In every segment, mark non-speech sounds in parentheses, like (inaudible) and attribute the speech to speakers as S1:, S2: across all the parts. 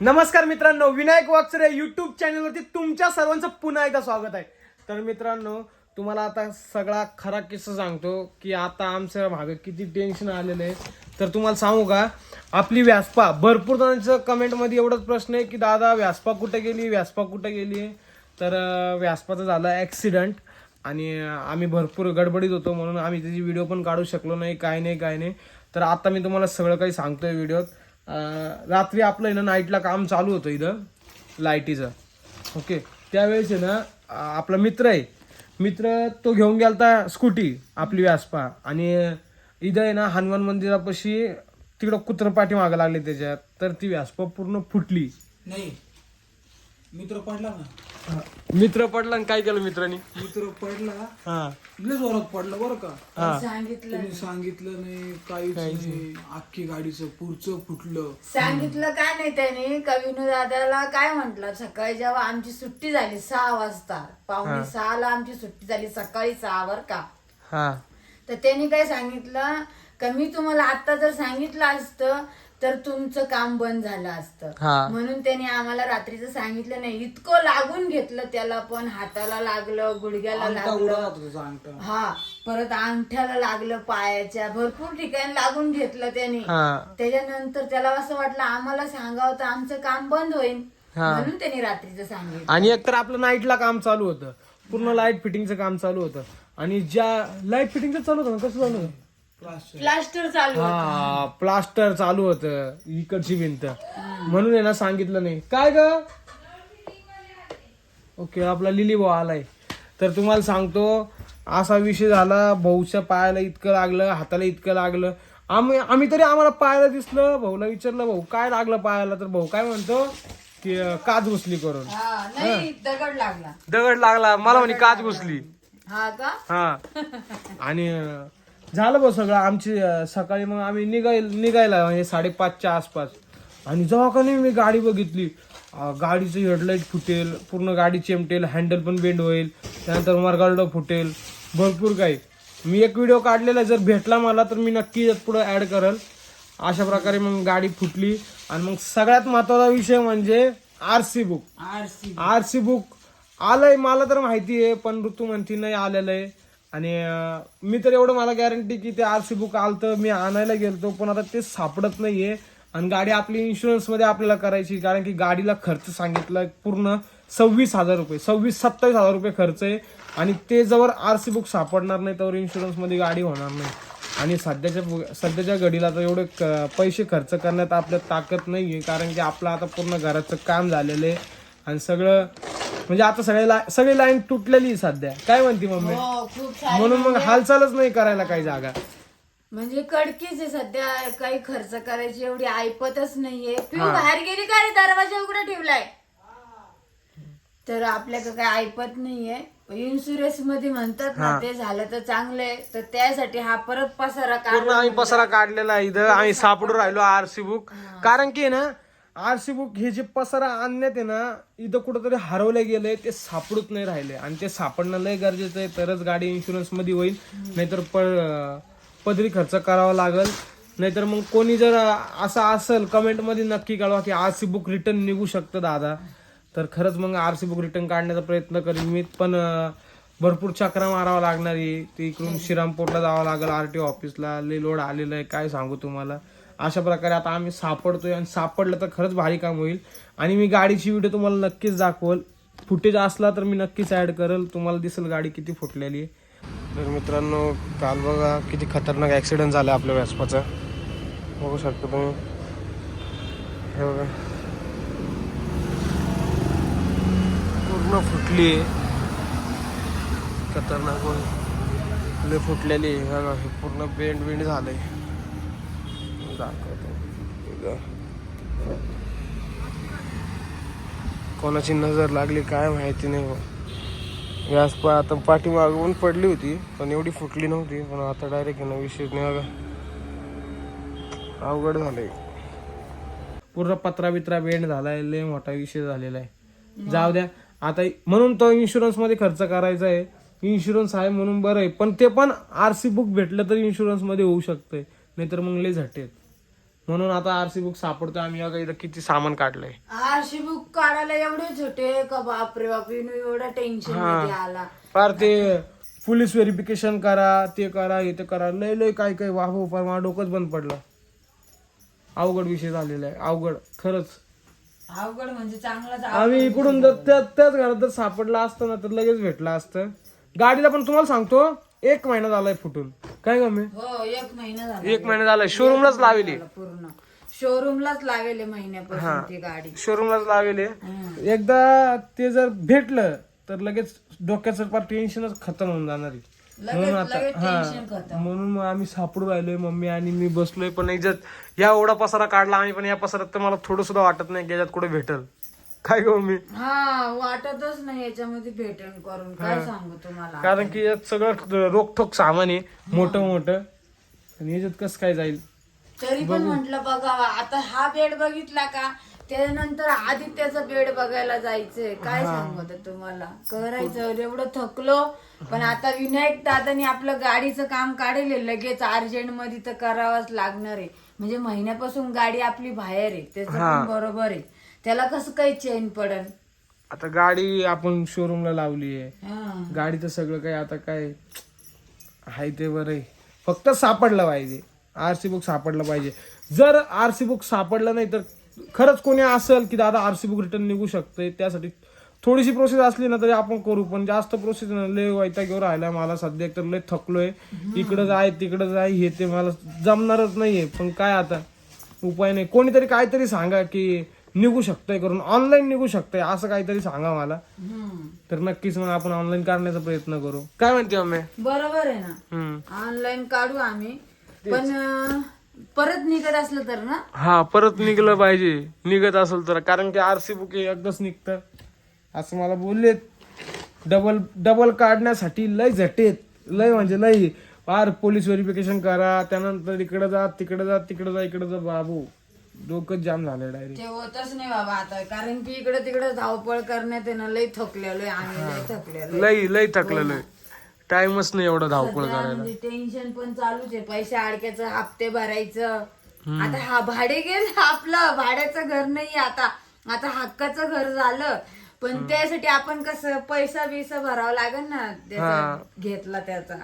S1: नमस्कार मित्रांनो विनायक वाकचरे युट्यूब चॅनलवरती तुमच्या सर्वांचं पुन्हा एकदा स्वागत आहे. तर मित्रांनो तुम्हाला आता सगळा खरा किस्सा सांगतो की आता आमच्या भागात किती टेन्शन आलेलं आहे. तर तुम्हाला सांगू का आपली व्यासपा भरपूर जणांचं कमेंटमध्ये एवढाच प्रश्न आहे की दादा व्यासपा कुठे गेली? व्यासपा कुठे गेली? तर व्यासपाचं झालं ॲक्सिडंट आणि आम्ही भरपूर गडबडीत होतो म्हणून आम्ही त्याची व्हिडिओ पण काढू शकलो नाही काय नाही काय नाही. तर आता मी तुम्हाला सगळं काही सांगतोय व्हिडिओत रात्री आपलं आहे ना नाईटला काम चालू होतं इथं लाईटीचं. ओके त्यावेळेस आहे ना आपला मित्र आहे. मित्र तो घेऊन गेलता स्कूटी आपली व्यासपा. आणि इथं आहे ना हनुमान मंदिरापाशी तिकडं कुत्रं पाठी मागं लागले त्याच्यात. तर ती व्यासपा पूर्ण फुटली.
S2: नाही. मित्र पडला ना?
S1: मित्र पडला आणि काय केलं मित्रांनी?
S2: मित्र पडला.
S1: हा.
S2: लय जोरात पडला बरं का.
S1: हा.
S3: सांगितलं
S2: तुम्ही सांगितलं नाही काहीच नाही. अख्खी गाडीचं पुढचं फुटलं.
S3: सांगितलं काय नाही त्याने? का विनू दादाला काय म्हंटल? सकाळी जेव्हा आमची सुट्टी झाली सहा वाजता पावणे सहाला आमची सुट्टी झाली सकाळी सहा वर का?
S1: हा.
S3: तर त्यांनी काय सांगितलं? का मी तुम्हाला आता जर सांगितलं असतं तर तुमचं काम बंद झालं असतं.
S1: हा.
S3: म्हणून त्याने आम्हाला रात्रीचं सांगितलं नाही. इतकं लागून घेतलं त्याला पण हाताला लागलं गुडघ्याला
S2: अंगठा
S3: लागलं.
S2: अंगठा.
S3: हा परत अंगठ्याला लागलं पायाच्या भरपूर ठिकाणी लागून घेतलं त्याने.
S1: हा.
S3: त्याच्यानंतर त्याला असं वाटलं आम्हाला सांगावं तर आमचं काम बंद होईल. म्हणून त्यांनी रात्रीचं सांगितलं.
S1: आणि एकतर आपलं नाईटला काम चालू होतं. पूर्ण लाइट फिटिंगचं काम चालू होतं. आणि ज्या लाइट फिटिंगचं चालू होतं ना कसं चालू होतं?
S2: प्लास्टर
S3: चालू होतं.
S1: हा प्लास्टर चालू होतं. इकडची भिंत. म्हणून आहे ना सांगितलं नाही. काय ग? ओके आपला लिली भाऊ आलाय. तर तुम्हाला सांगतो असा विषय झाला भाऊच्या पायाला इतकं लागलं हाताला इतकं लागलं. आम्ही आम्ही तरी आम्हाला पायाला दिसलं भाऊला विचारलं भाऊ काय लागलं पायाला? तर भाऊ काय म्हणतो की काच घुसली करून.
S3: नाही दगड लागला.
S1: दगड लागला. मला म्हणे काच घुसली.
S3: हा का?
S1: हा. (laughs) आणि झालं बघ सगळं. आमची अं, सकाळी मग आम्ही निघाय निघायला म्हणजे साडेपाचच्या आसपास. आणि जेव्हा का नाही मी गाडी बघितली. अं, गाडीचं हेडलाईट फुटेल पूर्ण गाडी चिमटेल हँडल पण बेंड होईल त्यानंतर मरगार्ड फुटेल भरपूर काही. मी एक व्हिडिओ काढलेला जर भेटला मला तर मी नक्की यात पुढे ऍड करल. अशा प्रकारे मग गाडी फुटली. आणि मग सगळ्यात महत्त्वाचा विषय म्हणजे R C book
S2: RC
S1: R C book आलंय मला तर माहिती आहे पण ऋतू म्हणती नाही आलेलं आहे. आणि मी तर एवढं मला गॅरंटी की ते आर सी बुक आलतं मी आणायला गेलतो पण आता ते सापडत नाहीये. आणि गाडी आपली इन्शुरन्समध्ये आपल्याला करायची कारण की गाडीला खर्च सांगितला पूर्ण सव्वीस हजार रुपये सव्वीस सत्तावीस हजार रुपये खर्च आहे. आणि ते जवळ आर सी बुक सापडणार नाही तर इन्शुरन्समध्ये गाडी होणार नाही. आणि सध्याच्या सध्याच्या घडीला तर एवढे क- पैसे खर्च करण्यात आपल्या ताकद नाही आहे कारण की आपलं आता पूर्ण घराचं काम झालेलं आहे. आणि सगळं म्हणजे आता सगळे ला- सगळी लाईन तुटलेली आहे सध्या. काय म्हणते मम्मी?
S3: हो खूप सारे
S1: म्हणून मग हालचालच नाही करायला काही जागा.
S3: म्हणजे कडकीच आहे सध्या काही खर्च करायची एवढी ऐपतच नाहीये. पिऊ बाहेर गेली का रे? दरवाजा उघडा ठेवलाय. तर आपल्याकडे काही ऐपत नाहीये. इन्शुरन्समध्ये म्हणतात ना ते झालं तर चांगलंय तर त्यासाठी हा परत पसारा
S1: पूर्ण
S3: काढला
S1: आम्ही पसारा काढलेला आहे इथं. आम्ही सापडून राहिलो आरसी बुक कारण की ना आरसी बुक हे जे पसारा आणण्यात आहे ना इथं कुठंतरी हरवलं गेलंय ते सापडत नाही राहिले. आणि ते सापडणं लय गरजेचं आहे तरच गाडी इन्शुरन्समध्ये होईल. नाहीतर प- पदरी खर्च करावा लागल. नाहीतर मग कोणी जर असं असेल कमेंटमध्ये नक्की कळवा की आरसी बुक रिटर्न निघू शकतं दादा. तर खरंच मग आरसी बुक रिटर्न काढण्याचा प्रयत्न करीन मी. पण भरपूर चक्रा मारावा लागणार आहे. ते इकडून श्रीरामपूरला जावं लागेल आर टी ऑफिसला लय लोड आलेलं आहे काय सांगू तुम्हाला. अशा प्रकारे आता आम्ही सापडतोय आणि सापडलं तर खरंच भारी काम होईल. आणि मी गाडीची व्हिडिओ तुम्हाला नक्कीच दाखवल. फुटेज असला तर मी नक्कीच ॲड करेल. तुम्हाला दिसेल गाडी किती फुटलेली आहे. तर मित्रांनो काल बघा किती खतरनाक ॲक्सिडेंट झाला आपल्या व्यासपाचा बघू शकतो तुम्ही. हे बघा. पूर्ण फुटली आहे. खतरनाक फुटलेली आहे. हे पूर्ण बेंड झालं आहे दाखवतो. इथं. कोणाची नजर लागली काय माहिती नाही हो. गॅस व्यास पण आता पाठीमागून पडली होती पण एवढी फुटली नव्हती पण आता डायरेक्ट ना विषय नाही बघा. अवघड झालंय. पूर्ण पत्रा बित्रा बेंड झालाय लय मोठा विषय झालेला आहे. जाऊ द्या. आता म्हणून तो इन्शुरन्समध्ये खर्च करायचा आहे. इन्शुरन्स आहे म्हणून बरं आहे पण ते पण आरसी बुक भेटलं तर इन्शुरन्समध्ये होऊ शकतंय. नाहीतर मग लय झटेल म्हणून आता आरसी बुक सापडतोय आम्ही. बघा इथं किती सामान काढलंय.
S3: आरशी बुक काढायला एवढेच होते का बापरे बापरे एवढा टेन्शनमध्ये आला.
S1: फार ते पोलीस व्हेरिफिकेशन करा ते करा हे ते करा. लय लय काय काय वाहो फार मला डोकंच बंद पडलं. अवघड विषय झालेला आहे. अवघड. खरंच.
S3: अवघड म्हणजे चांगलाच
S1: आम्ही इकडून जर त्या त्याच घरात जर सापडला असतं ना तर लगेच भेटला असतं. गाडीला पण तुम्हाला सांगतो एक महिना झालाय फुटून. काय गमे
S3: हो एक महिना झाला.
S1: एक महिना झालाय शोरूमलाच लावली.
S3: पूर्ण. शोरूमलाच लावेल महिन्यापासून ती गाडी.
S1: शोरूमलाच लावले. एकदा ते जर भेटलं तर लगेच डोक्याचं पार टेन्शनच खतम होऊन जाणार आहे. म्हणून आता हा. म्हणून मग आम्ही सापडून राहिलोय मम्मी आणि मी बसलोय पण याच्यात या एवढा पसारा काढला आम्ही पण या पसारात तर मला थोडं सुद्धा वाटत नाही की याच्यात कुठे भेटल. काय करू मी?
S3: हा वाटतच नाही याच्यामध्ये भेटण करून. काय सांगू तुम्हाला
S1: कारण की यात सगळं रोखोक सामान आहे मोठं मोठं आणि याच्यात कसं काय जाईल?
S3: तरी पण म्हंटल बघावा आता हा बेड बघितला का? त्यानंतर आदित्याचा बेड बघायला जायचंय. काय सांगू आता तुम्हाला? करायचं एवढं थकलो. पण आता विनायक दादानी आपलं गाडीचं काम काढले लगेच अर्जंटमध्ये तर करावंच लागणार आहे. म्हणजे महिन्यापासून गाडी आपली बाहेर आहे. त्याचं बरोबर आहे. त्याला कसं काही चेन पडन?
S1: आता गाडी आपण शोरूमला लावली आहे.
S3: हा.
S1: गाडीचं सगळं काही आता काय आहे ते बरं आहे. फक्त सापडलं पाहिजे. आरसी बुक सापडलं पाहिजे. जर आरसी बुक सापडलं नाही तर खरंच कोणी असेल की दादा आरसी बुक रिटर्न निघू शकते त्यासाठी थोडीशी प्रोसेस असली ना तरी आपण करू पण जास्त प्रोसेस लय वैतागेवर राहिला मला सध्या एक तर लय थकलोय. इकडं जाय तिकडं जाय हे ते मला जमणारच नाहीये. पण काय आता? उपाय नाही. कोणीतरी काहीतरी सांगा की निघू शकतंय करून. ऑनलाईन निघू शकतंय. असं काहीतरी सांगा मला. तर नक्कीच मग आपण ऑनलाईन काढण्याचा प्रयत्न करू. काय म्हणते मम्मी
S3: बरोबर आहे ना. ऑनलाईन काढू आम्ही. पण परत निघत असलं तर ना?
S1: हा परत निघलं पाहिजे. निघत असेल तर. कारण की आरसी बुक हे एकदाच निघतं. असं मला बोललेत. डबल डबल काढण्यासाठी लय झटेत. लय म्हणजे लय. फार पोलीस व्हेरिफिकेशन करा. त्यानंतर इकडे जा तिकडे जा तिकडे जा इकडे जा बाबू. डोकं जाम झालं डायरेक्ट
S3: ते होतच नाही बाबा आता कारण की इकडे तिकडे धावपळ करण्यात आहे ना लय थकलेलो आहे आम्ही लय थकलेलो
S1: लय लय थकलेलं टाइमच नाही एवढं धावपळ करायला.
S3: म्हणजे टेन्शन पण चालूच आहे. पैसे अडक्याचं हप्ते भरायचं. आता हा भाडे गेलं आपलं भाड्याचं घर नाही आता. आता हक्काचं घर झालं. पण त्यासाठी आपण कसं पैसा बिसा भरावा लागेल ना त्याचा घेतला त्याचा.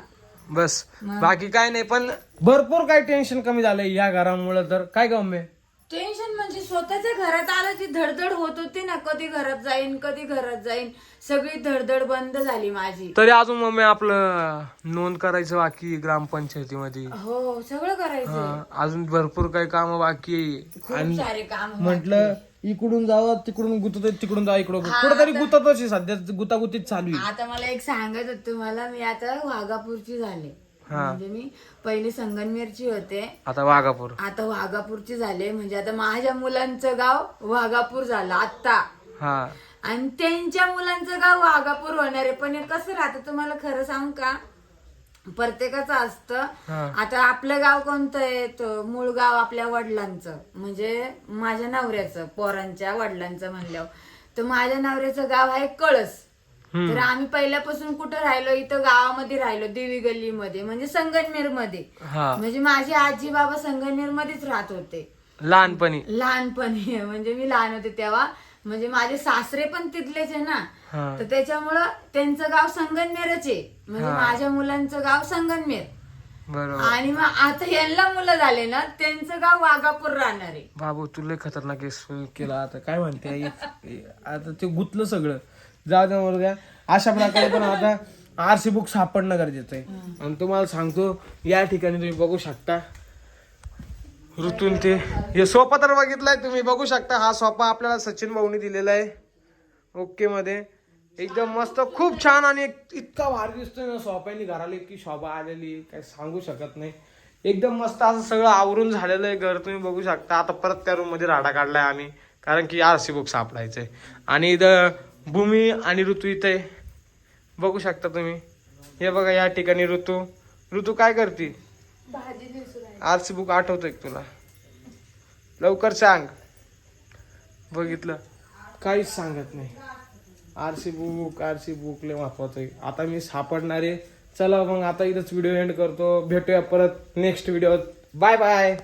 S1: बस. बाकी काय नाही पण भरपूर काय टेन्शन कमी झालंय या घरामुळे तर. काय गम्मे
S3: टेन्शन म्हणजे स्वतःच्या घरात आलं ती धडधड होत होती ना. कधी घरात जाईन कधी घरात जाईन. सगळी धडधड बंद झाली माझी.
S1: तरी अजून मम्मी आपलं नोंद करायचं बाकी ग्रामपंचायतीमध्ये.
S3: हो सगळं करायचं.
S1: हा, अजून भरपूर काही काम बाकी आहे.
S3: खूप सारे काम
S1: म्हटलं इकडून जावं तिकडून गुतत तिकडून जा इकडून कुठेतरी गुततच आहे सध्या गुतागुतीत चालू आहे.
S3: आता मला एक सांगायचं होतं तुम्हाला मी आता वाघापूरची झाले. म्हणजे मी पहिले संगनमेरची होते.
S1: आता वाघापूर.
S3: आता वाघापूरची झाले. म्हणजे आता माझ्या मुलांचं गाव वाघापूर झालं आता.
S1: हा.
S3: आणि त्यांच्या मुलांचं गाव वाघापूर होणार आहे. पण हे कसं राहतं तुम्हाला खरं सांगू का? प्रत्येकाचं असतं. आता आपलं गाव कोणतं आहे? तो मूळ गाव आपल्या वडिलांचं. म्हणजे माझ्या नवऱ्याचं पोरांच्या वडिलांचं म्हणल्यावर. तर माझ्या नवऱ्याचं गाव आहे कळस. तर आम्ही पहिल्यापासून कुठं राहिलो इथं गावामध्ये राहिलो देवी गल्लीमध्ये म्हणजे संगनमेरमध्ये
S1: हा.
S3: म्हणजे माझे आजी बाबा संगनमेर मध्येच राहत होते.
S1: लहानपणी.
S3: लहानपणी (laughs) म्हणजे मी लहान होते तेव्हा. म्हणजे माझे सासरे पण तिथलेच आहे ना.
S1: हा.
S3: तर त्याच्यामुळं त्यांचं गाव संगनमेरच आहे. म्हणजे माझ्या मुलांचं गाव
S1: बरोबर.
S3: आणि मग आता यांना मुलं झाले ना त्यांचं गाव वाघापूर राहणार आहे.
S1: बाबू तुला खतरनाक केस केला आता. काय म्हणते आई? (laughs) आता ते गुतलं सगळं. जाऊ द्या मला द्या अशा प्रकारे पण आता आरसी बुक सापडणं गरजेचं आहे. आणि तुम्हाला सांगतो या ठिकाणी तुम्ही बघू शकता. ऋतून ते हे सोफा तर बघितलाय तुम्ही बघू शकता. हा सोफा आपल्याला सचिन भाऊनी दिलेला आहे. ओके मध्ये. एकदम मस्त खूप छान आणि इतका भारी दिसतोय ना सोफ्यानी घराला इतकी शोभा आलेली काय सांगू शकत नाही. एकदम मस्त असं सगळं आवरून झालेलं आहे घर. तुम्ही बघू शकता. आता परत त्या रूममध्ये राडा काढलाय आम्ही. कारण की आरसी बुक सापडायचंय. आणि इथं भूमी आणि ऋतू इथे. बघू शकता तुम्ही. हे बघा या ठिकाणी ऋतू. ऋतू काय करते आरसी बुक आठवतोय तुला? लवकर सांग. बघितलं. काहीच सांगत नाही. आरसी बुक आरसी बुक लय महत्वाचं आहे. आता मी सापडणार. चला मग आता इथंच व्हिडिओ एंड करतो. भेटूया परत नेक्स्ट व्हिडिओ बाय बाय.